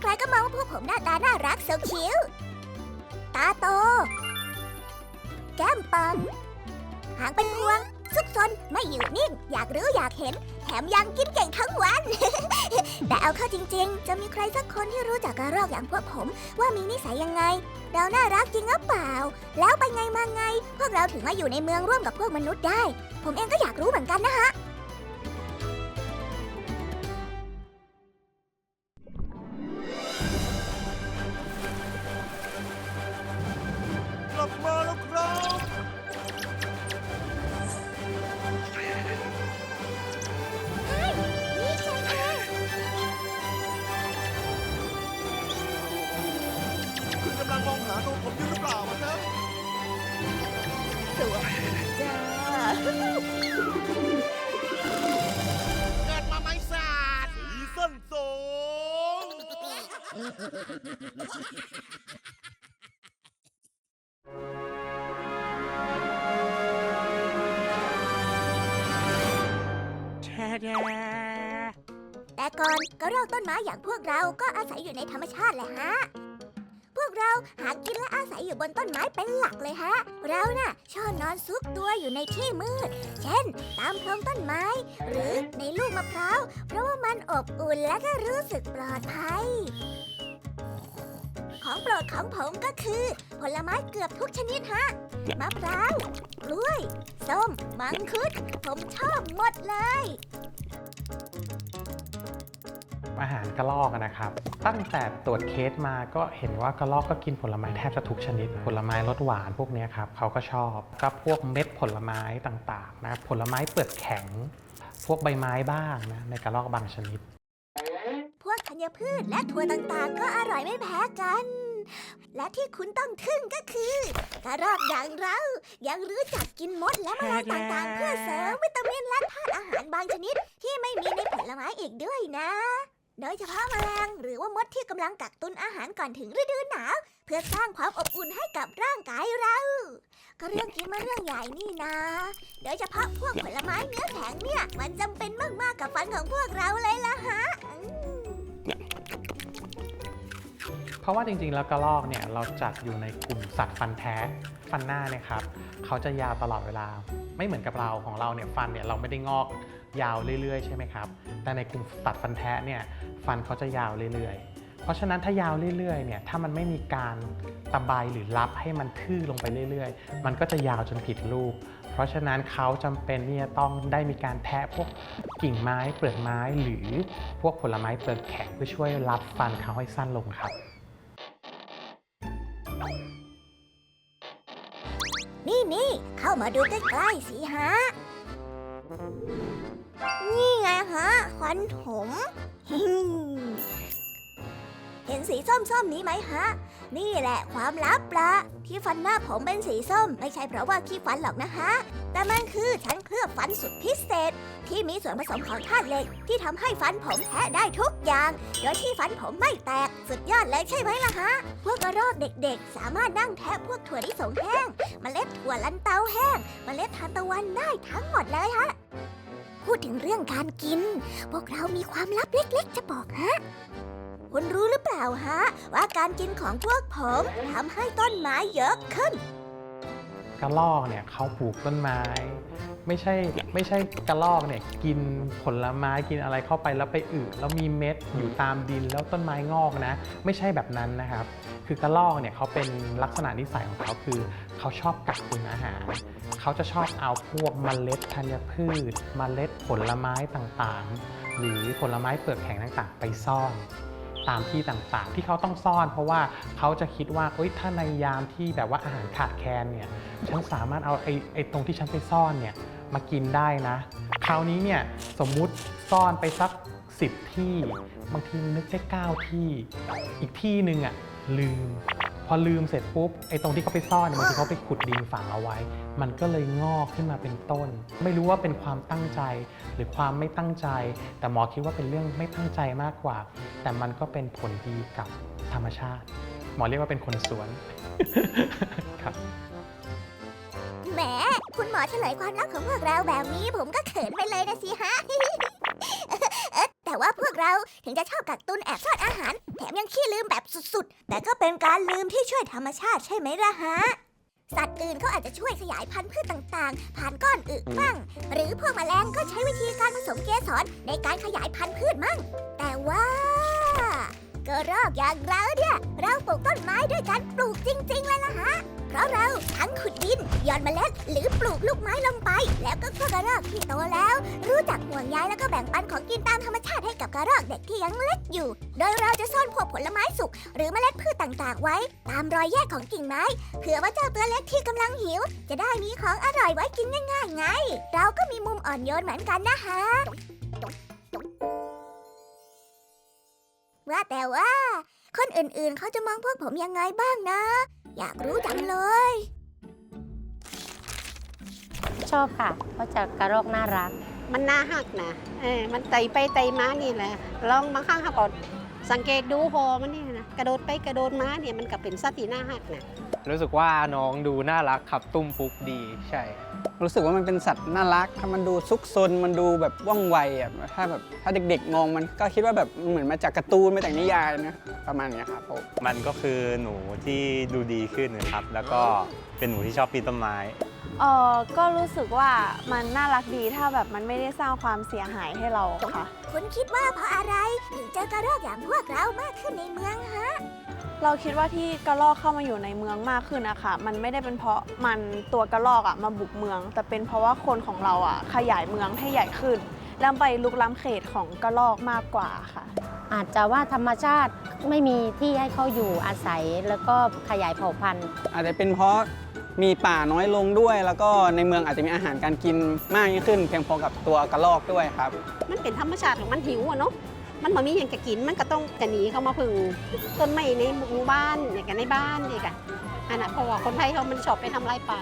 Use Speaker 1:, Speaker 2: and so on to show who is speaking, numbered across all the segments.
Speaker 1: ใครๆก็มองว่าพวกผมหน้าตาน่ารักเซลคิ้วตาโต แก้มปองหางเป็นพวง ซุกซนไม่อยู่นิ่ง อยากรู้อยากเห็น แถมยังกินเก่งทั้งวัน แต่เอาเข้าจริงๆ จะมีใครสักคนที่รู้จักกระรอกอย่างพวกผม ว่ามีนิสัยยังไง เราน่ารักจริงหรือเปล่า แล้วไปไงมาไง พวกเราถึงมาอยู่ในเมืองร่วมกับพวกมนุษย์ได้ ผมเองก็อยากรู้เหมือนกันนะฮะ
Speaker 2: แต่ก่อ
Speaker 1: นกระรอกต้นไม้อย่างพวกเราก็อาศัยอยู่ในธรรมชาติแหละฮะ พวกเราหากินและอาศัยอยู่บนต้นไม้เป็นหลักเลยฮะ เราน่ะชอบนอนซุกตัวอยู่ในที่มืด เช่น ตามโพรงต้นไม้ หรือในลูกมะพร้าว เพราะว่ามันอบอุ่นและก็รู้สึกปลอดภัย ของโปรดของผมก็คือ ผลไม้เกือบทุกชนิดฮะ มะพร้าว กล้วย ส้ม มังคุด ผมชอบหมดเลย
Speaker 3: อาหารกระรอกอะนะครับ ตั้งแต่ตรวจเคสมาก็เห็นว่ากระรอกก็กินผลไม้แทบจะทุกชนิด ผลไม้รสหวานพวกเนี้ยครับเขาก็ชอบก็พวกเม็ดผลไม้ต่างๆนะผลไม้เปลือกแข็ง พวกใบไม้บ้างนะในกระรอกบางชนิด
Speaker 1: พวกธั ญพืชและถั่วต่างๆ ก็อร่อยไม่แพ้กัน และที่คุณต้องทึ่งก็คือกระรอกอย่างเรา ยังรู้จักกินมดและแมลงต่างๆ เพื่อเสริมวิตามินและธาตุอาหารบางชนิด ที่ไม่มีในผลไม้อีกด้วยนะ โดยเฉพาะแมลงหรือว่ามดที่กำลังกักตุนอาหารก่อนถึงฤดูหนาว เพื่อสร้างความอบอุ่นให้กับร่างกายเรา ก็เรื่องกินมาเรื่องใหญ่นี่นะ โดยเฉพาะพวกผลไม้เนื้อแข็งเนี่ย มันจำเป็นมากๆกับฟันของพวกเราเลยล่ะฮะ
Speaker 3: ราะว่าจริงๆ แล้วกระรอกเนี่ยเราจัดอยู่ในกลุ่มสัตว์ฟันแท้ฟันหน้านี่ยครับเขาจะยาวตลอดเวลา ไม่เหมือนกับเราของเราเนี่ยฟันเนี่ยเราไม่ได้งอกยาวเรื่อยๆ ใช่ไหมครับ แต่ในกลุ่มสัตว์ฟันแท้เนี่ยฟันเขาจะยาวเรื่อยๆ เพราะฉะนั้นถ้ายาวเรื่อยๆเนี่ยถ้ามันไม่มีการตะไบหรือรับให้มันทื่อลงไปเรื่อยๆ มันก็จะยาวจนผิดรูป เพราะฉะนั้นเขาจำเป็นที่จะต้องได้มีการแทะพวกกิ่งไม้เปลือกไม้หรือพวกผลไม้เปลือกแข็งเพื่อช่วยรับฟันเขาให้สั้นลงครับ
Speaker 1: นี่นี่เข้ามาดูใกล้ๆสิฮะ นี่ไงฮะขวัญผมเห็นสีส้มๆนี้ไหมฮะ นี่แหละความลับละที่ฟันหน้าผมเป็นสีส้ม ไม่ใช่เพราะว่าขี้ฟันหรอกนะฮะ แต่มันคือชั้นเคลือบฟันสุดพิเศษ ที่มีส่วนผสมของธาตุเหล็ก ที่ทำให้ฟันผมแท้ได้ทุกอย่าง โดยที่ฟันผมไม่แตก สุดยอดเลยใช่ไหมล่ะฮะ พวกกระรอกเด็กๆ สามารถนั่งแทะพวกถั่วลิสงแห้งเมล็ดถั่วลันเตาแห้งเมล็ดทานตะวันได้ทั้งหมดเลยฮะ พูดถึงเรื่องการกิน พวกเรามีความลับเล็ก ๆ จะบอกฮะ คุณรู้หรือเปล่าฮะ ว่าการกินของพวกผมทำให้ต้นไม้เยอะขึ้น
Speaker 3: กระรอกเนี่ยเขาปลูกต้นไม้ ไม่ใช่ไม่ใช่กระรอกเนี่ยกินผลไม้กินอะไรเข้าไปแล้วไปอึแล้วมีเม็ดอยู่ตามดินแล้วต้นไม้งอกนะ ไม่ใช่แบบนั้นนะครับ คือกระรอกเนี่ยเขาเป็นลักษณะนิสัยของเขาคือเขาชอบกักตุนอาหารเขาจะชอบเอาพวกเมล็ดธัญพืชเมล็ดผลไม้ต่างๆ หรือผลไม้เปลือกแข็งต่างๆ ไปซ่อน ตามที่ต่างๆ ที่เขาต้องซ่อน เพราะว่าเขาจะคิดว่าเอ้ยถ้าในยามที่แบบว่าอาหารขาดแคลนเนี่ยฉันสามารถเอาไอ้ไอ้ตรงที่ฉันไปซ่อนเนี่ยมากินได้นะ คราวนี้เนี่ยสมมุติซ่อนไปสัก 10 ที่ บางทีนึกได้9ที่ อีกที่หนึ่งอะลืม พอลืมเสร็จปุ๊บไอ้ตรงที่เขาไปซ่อนเนี่ยบางทีเขาไปขุดดินฝังเอาไว้ มันก็เลยงอกขึ้นมาเป็นต้น ไม่รู้ว่าเป็นความตั้งใจหรือความไม่ตั้งใจ แต่หมอคิดว่าเป็นเรื่องไม่ตั้งใจมากกว่า แต่มันก็เป็นผลดีกับธรรมชาติ หมอเรียกว่าเป็นคนสวนครับ
Speaker 1: แหมคุณหมอเฉลยความลับของพวกเราแบบนี้ผมก็เขินไปเลยนะสิฮะแต่ว่าพวกเราถึงจะชอบกักตุนแอบซ่อนอาหาร ยังขี้ลืมแบบสุดๆ แต่ก็เป็นการลืมที่ช่วยธรรมชาติใช่ไหมล่ะฮะ สัตว์อื่นเขาอาจจะช่วยขยายพันธุ์พืชต่างๆ ผ่านก้อนอึบ้าง หรือพวกแมลงก็ใช้วิธีการผสมเกสรในการขยายพันธุ์พืชมั่ง แต่ว่า กระรอกอย่างเราเนี่ย เราปลูกต้นไม้ด้วยการปลูกจริง ๆ เลยล่ะฮะ เพราะเราทั้งขุดดินหย่อนเมล็ดหรือปลูกลูกไม้ลงไป แล้วก็พวกกระรอกที่โตแล้ว รู้จักห่วงใยแล้วก็แบ่งปันของกินตามธรรมชาติให้กับกระรอกเด็กที่ยังเล็กอยู่ โดยเราจะซ่อนพวกผลไม้สุกหรือเมล็ดพืชต่างๆ ไว้ ตามรอยแยกของกิ่งไม้เผื่อว่าเจ้าตัวเล็กที่กำลังหิว จะได้มีของอร่อยไว้กินง่ายๆไง เราก็มีมุมอ่อนโยนเหมือนกันนะฮะ ว่าแต่ว่า คนอื่นๆ เขาจะมองพวกผมยังไงบ้างนะ อยากรู้จังเลย
Speaker 4: ชอบค่ะ เพราะจากกระรอกน่ารัก
Speaker 5: มันน่าหักนะเออมันไต่ไปไต่มานี่แหละลองบางครั้งเขาก็สังเกตดูหอมันนี่นะ กระโดดไปกระโดดมาเนี่ยมันก็เป็นสัตว์ที่น่าหักนะ
Speaker 6: รู้สึกว่าน้องดูน่ารักครับตุ้มปุ๊กดีใช่
Speaker 7: รู้สึกว่ามันเป็นสัตว์น่ารักถ้ามันดูซุกซนมันดูแบบว่องไวอะถ้าแบบถ้าเด็กๆมองมันก็คิดว่าแบบเหมือนมาจากการ์ตูนมาจากนิยายนะประมาณเนี้ยครับผม
Speaker 8: มันก็คือหนูที่ดูดีขึ้นนะครับ แล้วก็เป็นหนูที่ชอบปีนต้นไม้
Speaker 9: เออก็รู้สึกว่ามันน่ารักดีถ้าแบบมันไม่ได้สร้างความเสียหายให้เราค่ะ
Speaker 1: คุณคิดว่าเพราะอะไร ถึงเจอกระรอกอย่างพวกเรามากขึ้นในเมืองฮะ
Speaker 9: เราคิดว่าที่กระรอกเข้ามาอยู่ในเมืองมากขึ้นนะคะมันไม่ได้เป็นเพราะมันตัวกระรอกอะมาบุกเมือง แต่เป็นเพราะว่าคนของเราอะขยายเมืองให้ใหญ่ขึ้น แล้วไปลุกล้ำเขตของกระรอกมากกว่าค่ะ
Speaker 4: อาจจะว่าธรรมชาติไม่มีที่ให้เขาอยู่อาศัยแล้วก็ขยายเผ่าพันธุ์
Speaker 7: อาจจะเป็นเพราะ มีป่าน้อยลงด้วย แล้วก็ในเมืองอาจจะมีอาหารการกินมากยิ่งขึ้น เพียงพอกับตัวกระรอกด้วยครับ
Speaker 5: มันเป็นธรรมชาติของมันหิวอะเนาะมันบ่มีอย่างจะกินมันก็ต้องจะหนีเข้ามาพึ่งต้นไม้ในหมู่บ้านอย่างกันในบ้านนี่กันอันนั้นเพราะว่าคนไทยเขามันชอบไปทำลายป่า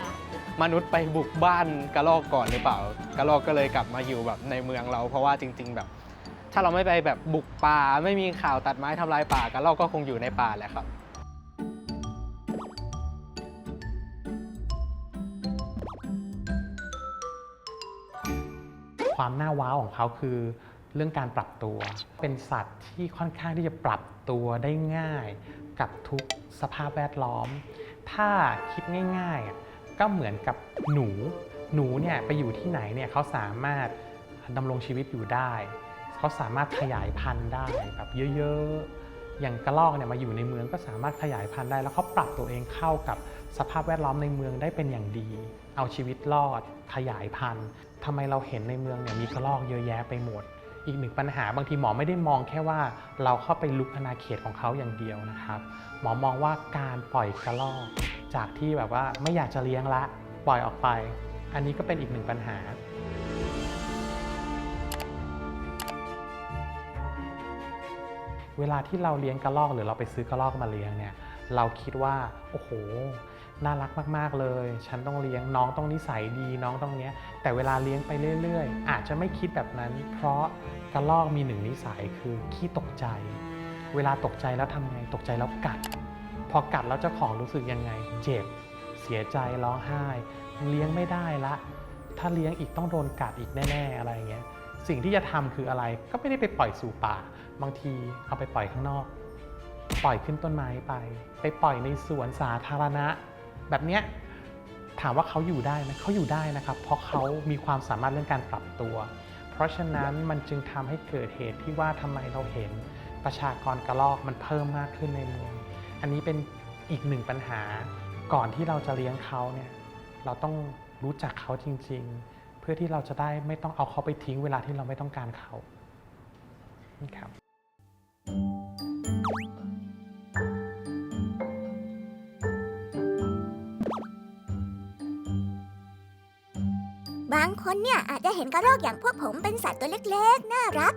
Speaker 6: มนุษย์ไปบุกบ้านกระรอกก่อนหรือเปล่ากระรอกก็เลยกลับมาอยู่แบบในเมืองเรา เพราะว่าจริง ๆ แบบ ถ้าเราไม่ไปแบบบุกป่าไม่มีข่าวตัดไม้ทำลายป่ากระรอกก็คงอยู่ในป่าแหละครับ
Speaker 3: ความน่าว้าวของเขาคือเรื่องการปรับตัว เป็นสัตว์ที่ค่อนข้างที่จะปรับตัวได้ง่าย กับทุกสภาพแวดล้อม ถ้าคิดง่ายๆ ก็เหมือนกับหนู หนูเนี่ยไปอยู่ที่ไหนเนี่ยเขาสามารถดำรงชีวิตอยู่ได้ เขาสามารถขยายพันธุ์ได้แบบเยอะๆ อย่างกระรอกเนี่ยมาอยู่ในเมืองก็สามารถขยายพันธุ์ได้ แล้วเขาปรับตัวเองเข้ากับสภาพแวดล้อมในเมืองได้เป็นอย่างดี เอาชีวิตรอด ขยายพันธุ์ทำไมเราเห็นในเมืองเนี่ยมีกระรอกเยอะแยะไปหมด อีกหนึ่งปัญหาบางทีหมอไม่ได้มองแค่ว่าเราเข้าไปลุกอาณาเขตของเขาอย่างเดียวนะครับ หมอมองว่าการปล่อยกระรอก จากที่แบบว่าไม่อยากจะเลี้ยงละปล่อยออกไป อันนี้ก็เป็นอีกหนึ่งปัญหาเวลาที่เราเลี้ยงกระรอกหรือเราไปซื้อกระรอกมาเลี้ยงเนี่ยเราคิดว่าโอ้โห น่ารักมาก ๆ เลย ฉันต้องเลี้ยงน้องต้องนิสัยดีน้องต้องเนี้ย แต่เวลาเลี้ยงไปเรื่อย ๆ อาจจะไม่คิดแบบนั้น เพราะกระรอกมีหนึ่งนิสัยคือขี้ตกใจ เวลาตกใจแล้วทำไงตกใจแล้วกัด พอกัดแล้วเจ้าของรู้สึกยังไง เจ็บ เสียใจร้องไห้ เลี้ยงไม่ได้ละ ถ้าเลี้ยงอีกต้องโดนกัดอีกแน่ ๆ อะไรเงี้ย สิ่งที่จะทำคืออะไร ก็ไม่ได้ไปปล่อยสู่ป่า บางทีเอาไปปล่อยข้างนอก ปล่อยขึ้นต้นไม้ไป ไปปล่อยในสวนสาธารณะ แบบเนี้ยถามว่าเขาอยู่ได้ไหมเขาอยู่ได้นะครับ เพราะเขามีความสามารถเรื่องการปรับตัว เพราะฉะนั้นมันจึงทำให้เกิดเหตุที่ว่าทำไมเราเห็นประชากรกระรอกมันเพิ่มมากขึ้นในเมือง อันนี้เป็นอีกหนึ่งปัญหา ก่อนที่เราจะเลี้ยงเขาเนี่ยเราต้องรู้จักเขาจริง ๆ เพื่อที่เราจะได้ไม่ต้องเอาเขาไปทิ้งเวลาที่เราไม่ต้องการเขานี่ครับา
Speaker 1: งคนเนี่ยอาจจะเห็นกระรอกอย่างพวกผมเป็นสัตว์ตัวเล็กๆ น่ารัก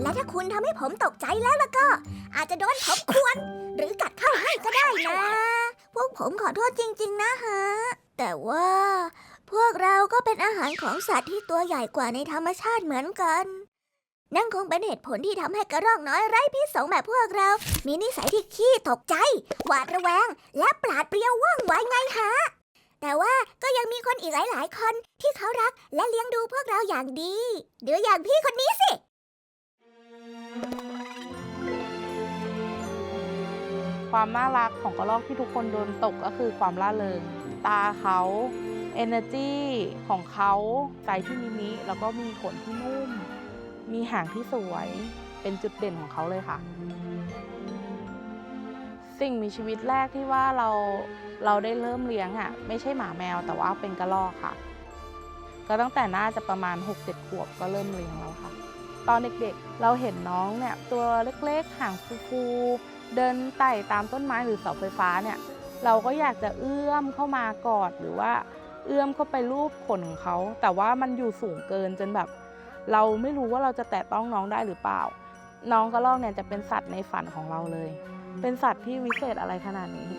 Speaker 1: และถ้าคุณทำให้ผมตกใจแล้วล้วก็ อาจจะโดนผมควนหรือกัดเข้าให้ก็ได้นะ พวกผมขอโทษจริง ๆ นะฮะ แต่ว่า พวกเราก็เป็นอาหารของสัตว์ที่ตัวใหญ่กว่าในธรรมชาติเหมือนกัน นั่นคงเป็นเหตุผลที่ทำให้กระรอกน้อยไร้พิษสงแบบพวกเรา มีนิสัยที่ขี้ตกใจ หวาดระแวง และปราดเปรียวว่องไวไงฮะ แต่ว่าก็ยังมีคนอีกหลาย ๆ คนที่เขารักและเลี้ยงดูพวกเราอย่างดีเดี๋ยวอย่างพี่คนนี้สิ
Speaker 10: ความน่ารักของกระรอกที่ทุกคนโดนตกก็คือความล่าเริง ตาเขา energy ของเขาใจที่มินิแล้วก็มีขนที่นุ่ม มีหางที่สวย เป็นจุดเด่นของเขาเลยค่ะ สิ่งมีชีวิตแรกที่ว่าเราเราได้เริ่มเลี้ยงอะไม่ใช่หมาแมวแต่ว่าเป็นกระรอกค่ะ ก็ตั้งแต่น่าจะประมาณ 6-7 ขวบก็เริ่มเลี้ยงแล้วค่ะ ตอนเด็กๆเราเห็นน้องเนี่ยตัวเล็กๆหางฟูๆเดินไต่ตามต้นไม้หรือเสาไฟฟ้าเนี่ยเราก็อยากจะเอื้อมเข้ามากอดหรือว่าเอื้อมเข้าไปรูปขนของเขา แต่ว่ามันอยู่สูงเกินจนแบบ เราไม่รู้ว่าเราจะแตะต้องน้องได้หรือเปล่า น้องกระรอกเนี่ยจะเป็นสัตว์ในฝันของเราเลย เป็นสัตว์ที่วิเศษอะไรขนาดนี้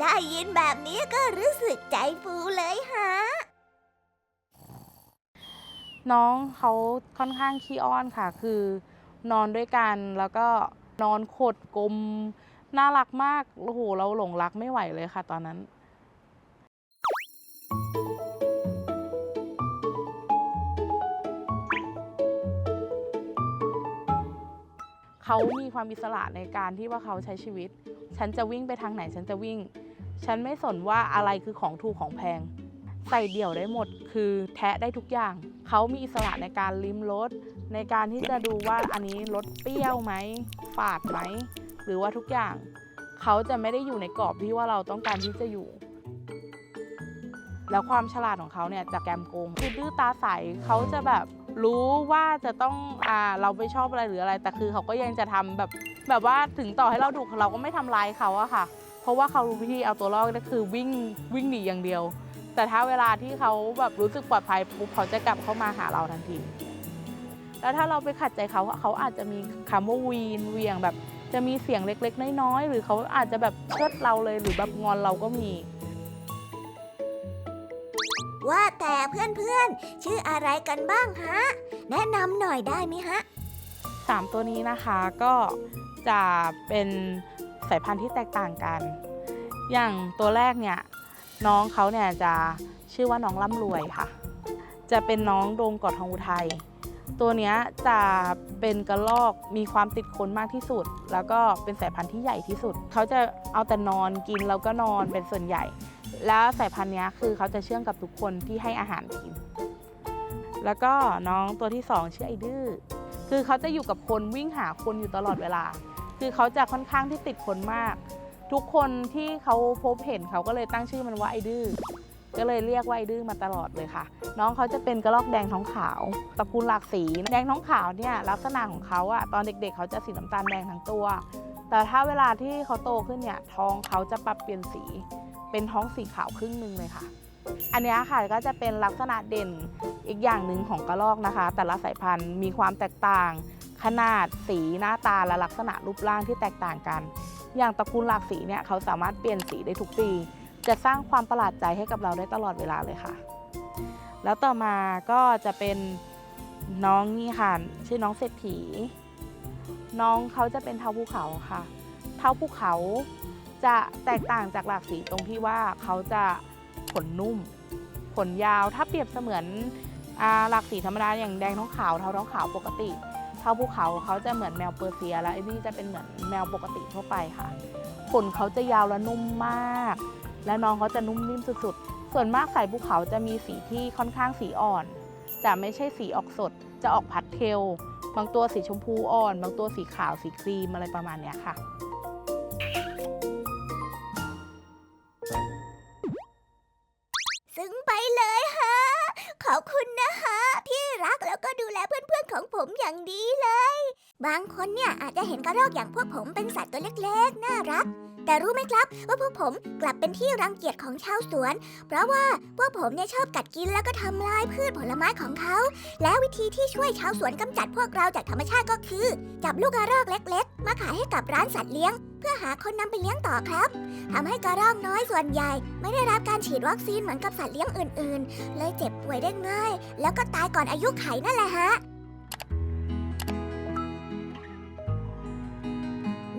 Speaker 1: ได้ยินแบบนี้ก็รู้สึกใจฟูเลยฮะ
Speaker 10: น้องเขาค่อนข้างขี้อ้อนค่ะ คือนอนด้วยกันแล้วก็นอนขดกลม น่ารักมาก โอ้โห เราหลงรักไม่ไหวเลยค่ะตอนนั้น เขามีความอิสระในการที่ว่าเขาใช้ชีวิต ฉันจะวิ่งไปทางไหนฉันจะวิ่ง ฉันไม่สนว่าอะไรคือของถูกของแพง ใส่เดี่ยวได้หมด คือแทะได้ทุกอย่าง เขามีอิสระในการลิ้มรสในการที่จะดูว่าอันนี้รสเปรี้ยวไหมฝาดไหมหรือว่าทุกอย่าง เขาจะไม่ได้อยู่ในกรอบที่ว่าเราต้องการที่จะอยู่แล้วความฉลาดของเขาเนี่ยจากแกมโกงคือดื้อตาใสเขาจะแบบ รู้ว่าจะต้องอ่าเราไม่ชอบอะไรหรืออะไร แต่คือเขาก็ยังจะทำแบบ แบบว่าถึงต่อให้เราดุเราก็ไม่ทำร้ายเขาอะค่ะ เพราะว่าเขารู้วิธีเอาตัวรอดก็คือวิ่งวิ่งหนีอย่างเดียว แต่ถ้าเวลาที่เขาแบบรู้สึกปลอดภัยปุ๊บเขาจะกลับเข้ามาหาเราทันที แล้วถ้าเราไปขัดใจเขาเขาอาจจะมีคำว่าวีนเวียงแบบจะมีเสียงเล็ก ๆ น้อยๆหรือเขาอาจจะแบบเชิดเราเลยหรือแบบงอนเราก็มี
Speaker 1: ว่าแต่เพื่อนๆ ชื่ออะไรกันบ้างฮะ แนะนำหน่อยได้ไหมฮะ
Speaker 10: สามตัวนี้นะคะก็จะเป็นสายพันธุ์ที่แตกต่างกัน อย่างตัวแรกเนี่ยน้องเขาเนี่ยจะชื่อว่าน้องร่ำรวยค่ะ จะเป็นน้องโดงกอดทองอุทัยตัวเนี้ยจะเป็นกระรอกมีความติดคนมากที่สุด แล้วก็เป็นสายพันธุ์ที่ใหญ่ที่สุด เขาจะเอาแต่นอนกินแล้วก็นอนเป็นส่วนใหญ่ แล้วสายพันธุ์นี้คือเขาจะเชื่องกับทุกคนที่ให้อาหารกิน แล้วก็น้องตัวที่สองชื่อไอดื้อ คือเขาจะอยู่กับคนวิ่งหาคนอยู่ตลอดเวลา คือเขาจะค่อนข้างที่ติดคนมาก ทุกคนที่เขาพบเห็นเขาก็เลยตั้งชื่อมันว่าไอดื้อ ก็เลยเรียกว่าไอดื้อมาตลอดเลยค่ะ น้องเขาจะเป็นกระรอกแดงท้องขาว ตระกูลหลากสี แดงท้องขาวเนี่ยลักษณะของเขาอะตอนเด็กๆ เขาจะสีน้ำตาลแดงทั้งตัว แต่ถ้าเวลาที่เขาโตขึ้นเนี่ยท้องเขาจะปรับเปลี่ยนสี เป็นท้องสีขาวครึ่งหนึ่งเลยค่ะ อันนี้ค่ะก็จะเป็นลักษณะเด่นอีกอย่างหนึ่งของกระรอกนะคะ แต่ละสายพันธุ์มีความแตกต่าง ขนาดสีหน้าตาและลักษณะรูปร่างที่แตกต่างกัน อย่างตระกูลหลากสีเนี่ยเขาสามารถเปลี่ยนสีได้ทุกปี จะสร้างความประหลาดใจให้กับเราได้ตลอดเวลาเลยค่ะ แล้วต่อมาก็จะเป็นน้องนี่ค่ะชื่อน้องเศรษฐีน้องเขาจะเป็นเท้าภูเขาค่ะ เท้าภูเขา จะแตกต่างจากหลากสีตรงที่ว่าเขาจะขนนุ่ม ขนยาวถ้าเปรียบเสมือนอหลากสีธรรมดาอย่างแดงท้องขาวเทาท้องขาวปกติ เทาภูเขาเขาจะเหมือนแมวเปอร์เซีย แล้วไอ้นี่จะเป็นเหมือนแมวปกติทั่วไปค่ะ ขนเขาจะยาวและนุ่มมาก และน้องเขาจะนุ่มนิ่มสุดๆ ส่วนมากสายภูเขาจะมีสีที่ค่อนข้างสีอ่อน จะไม่ใช่สีออกสด จะออกพัดเทล บางตัวสีชมพูอ่อน บางตัวสีขาวสีครีมอะไรประมาณนี้ค่ะ
Speaker 1: และเพื่อนๆของผมอย่างดีเลย บางคนเนี่ยอาจจะเห็นกระรอกอย่างพวกผมเป็นสัตว์ตัวเล็กๆ น่ารัก แต่รู้ไหมครับ ว่าพวกผมกลับเป็นที่รังเกียจของชาวสวน เพราะว่าพวกผมเนี่ยชอบกัดกินแล้วก็ทำลายพืชผลไม้ของเขา และวิธีที่ช่วยชาวสวนกำจัดพวกเราจากธรรมชาติก็คือ จับลูกกระรอกเล็ก ๆ มาขายให้กับร้านสัตว์เลี้ยง เพื่อหาคนนำไปเลี้ยงต่อครับทำให้กระรอกน้อยส่วนใหญ่ ไม่ได้รับการฉีดวัคซีนเหมือนกับสัตว์เลี้ยงอื่น ๆ เลยเจ็บป่วยได้ง่าย แล้วก็ตายก่อนอายุไขนั่นแหละฮะ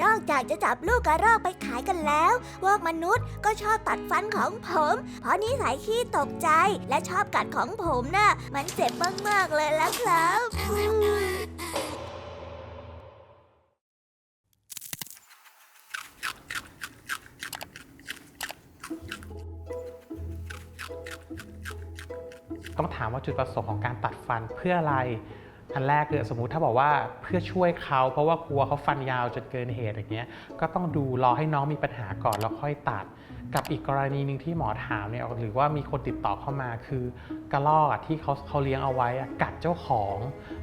Speaker 1: นอกจากจะจับลูกกระรอกไปขายกันแล้วพวกมนุษย์ก็ชอบตัดฟันของผม เพราะนิสัยขี้ตกใจและชอบกัดของผมนะ่ะมันเจ็บมากๆเลยล้วครับ
Speaker 3: ต้องถามว่าจุดประสงค์ของการตัดฟันเพื่ออะไร อันแรกคือสมมุติถ้าบอกว่าเพื่อช่วยเขาเพราะว่ากลัวเขาฟันยาวจนเกินเหตุอย่างเงี้ยก็ต้องดูรอให้น้องมีปัญหาก่อนแล้วค่อยตัด กับอีกกรณีหนึ่งที่หมอถามเนี่ยหรือว่ามีคนติดต่อเข้ามาคือกระรอกที่เขาเขาเลี้ยงเอาไว้อะกัดเจ้าของ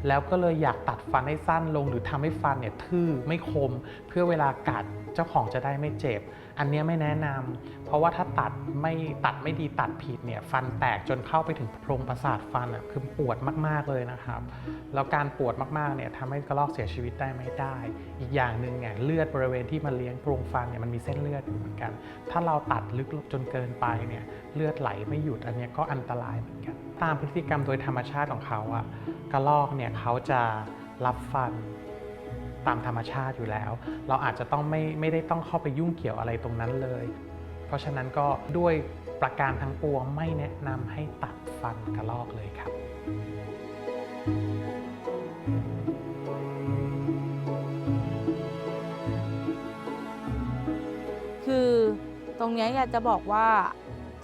Speaker 3: แล้วก็เลยอยากตัดฟันให้สั้นลง หรือทำให้ฟันเนี่ยทื่อไม่คม เพื่อเวลากัดเจ้าของจะได้ไม่เจ็บ อันนี้ไม่แนะนำเพราะว่าถ้าตัดไม่ตัดไม่ดีตัดผิดเนี่ยฟันแตกจนเข้าไปถึงโพรงประสาทฟันอะคือปวดมาก ๆเลยนะครับ แล้วการปวดมากๆเนี่ยทำให้กระรอกเสียชีวิตได้ไม่ได้ อีกอย่างหนึ่งเนี่ยเลือดบริเวณที่มันเลี้ยงโพรงฟันเนี่ยมันมีเส้นเลือดอยู่เหมือนกัน ถ้าเราตัดลึกจนเกินไปเนี่ยเลือดไหลไม่หยุดอันนี้ก็อันตรายเหมือนกัน ตามพฤติกรรมโดยธรรมชาติของเขาอะกระรอกเนี่ยเขาจะรับฟัน ตามธรรมชาติอยู่แล้ว เราอาจจะต้องไม่ไม่ได้ต้องเข้าไปยุ่งเกี่ยวอะไรตรงนั้นเลย เพราะฉะนั้นก็ด้วยประการทั้งปวงไม่แนะนำให้ตัดฟันกระรอกเลยครับ
Speaker 10: คือตรงนี้อยากจะบอกว่า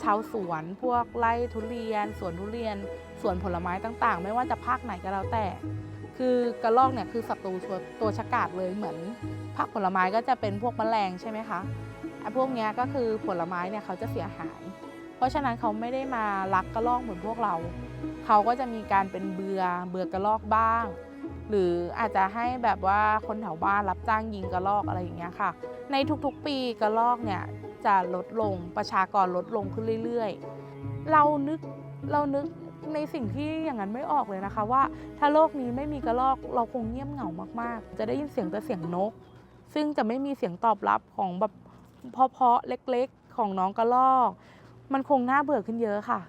Speaker 10: ชาวสวนพวกไร่ทุเรียน สวนทุเรียน สวนผลไม้ต่างๆ ไม่ว่าจะภาคไหนก็แล้วแต่ คือกระรอกเนี่ยคือศัตรูตัวตัวฉกาจเลยเหมือนผักผลไม้ก็จะเป็นพวกแมลงใช่ไหมคะไอ้พวกนี้ก็คือผลไม้เนี่ยเขาจะเสียหาย เพราะฉะนั้นเขาไม่ได้มารักกระรอกเหมือนพวกเรา เขาก็จะมีการเป็นเบือเบือกระรอกบ้าง หรืออาจจะให้แบบว่าคนแถวบ้านรับจ้างยิงกระรอกอะไรอย่างเงี้ยค่ะ ในทุกๆปีกระรอกเนี่ยจะลดลงประชากรลดลงขึ้นเรื่อยๆ เรานึกเรานึก ในสิ่งที่อย่างนั้นไม่ออกเลยนะคะว่า ถ้าโลกนี้ไม่มีกระรอกเราคงเงียบเหงามากๆ จะได้ยินเสียงแต่เสียงนก ซึ่งจะไม่มีเสียงตอบรับของแบบเพาะๆเล็กๆ ของน้องกระรอก มันคงน่าเบื่อขึ้นเยอะค่ะ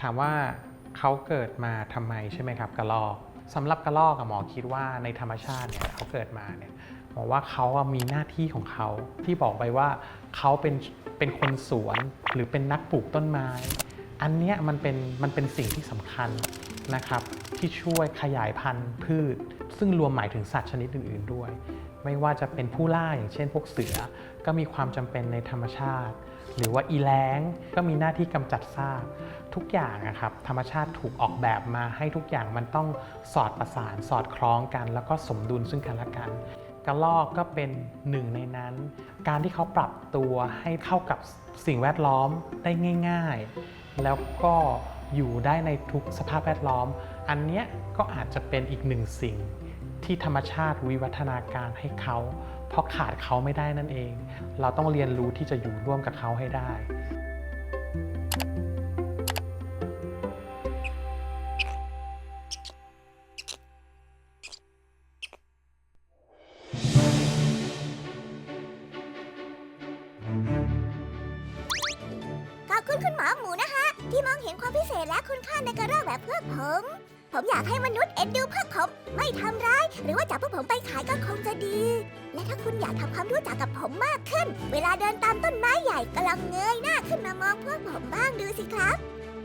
Speaker 3: ถามว่า เขาเกิดมาทำไมใช่ไหมครับกระรอกสำหรับกระรอกอะหมอคิดว่าในธรรมชาติเนี่ยเขาเกิดมาเนี่ยหมอว่าเขามีหน้าที่ของเขาที่บอกไปว่าเขาเป็นเป็นคนสวนหรือเป็นนักปลูกต้นไม้ อันเนี้ยมันเป็นมันเป็นสิ่งที่สำคัญนะครับที่ช่วยขยายพันธุ์พืช ซึ่งรวมหมายถึงสัตว์ชนิดอื่น ๆด้วย ไม่ว่าจะเป็นผู้ล่าอย่างเช่น พวกเสือก็มีความจำเป็นในธรรมชาติ หรือว่าอีแล้งก็มีหน้าที่กำจัดซาก ทุกอย่างนะครับธรรมชาติถูกออกแบบมาให้ทุกอย่างมันต้องสอดประสาน สอดคล้องกัน แล้วก็สมดุลซึ่งกันและกันกระลอกก็เป็นหนึ่งในนั้น การที่เขาปรับตัวให้เข้ากับสิ่งแวดล้อมได้ง่าย ๆ แล้วก็อยู่ได้ในทุกสภาพแวดล้อม อันเนี้ยก็อาจจะเป็นอีกหนึ่งสิ่งที่ธรรมชาติวิวัฒนาการให้เขา เพราะขาดเขาไม่ได้นั่นเอง เราต้องเรียนรู้ที่จะอยู่ร่วมกับเขาให้ได้
Speaker 1: คุณคุณหมอหมูนะคะ ที่มองเห็นความพิเศษและคุณค่าในกระรอกแบบพวกผม ผมอยากให้มนุษย์เอ็นดูพวกผม ไม่ทำร้าย หรือว่าจับพวกผมไปขายก็คงจะดี และถ้าคุณอยากทำความรู้จักกับผมมากขึ้น เวลาเดินตามต้นไม้ใหญ่ก็ลองเงยหน้าขึ้นมามองพวกผมบ้างดูสิครับ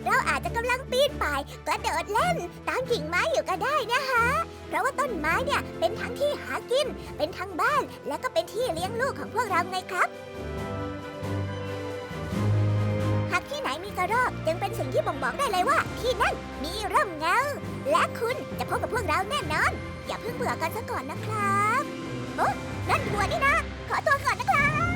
Speaker 1: เราอาจจะกำลังปีนป่ายกระโดดเล่น ตามกิ่งไม้อยู่ก็ได้นะคะ เพราะว่าต้นไม้เนี่ยเป็นทั้งที่หากิน เป็นทั้งบ้าน และก็เป็นที่เลี้ยงลูกของพวกเราไงครับ กระรอกจึงเป็นสิ่งที่บ่งบอกได้เลยว่า ที่นั่นมีร่มเงา และคุณจะพบกับพวกเราแน่นอน อย่าเพิ่งเบื่อกันซะก่อนนะครับ โอ้นั่นหัวนี่นะ ขอตัวก่อนนะครับ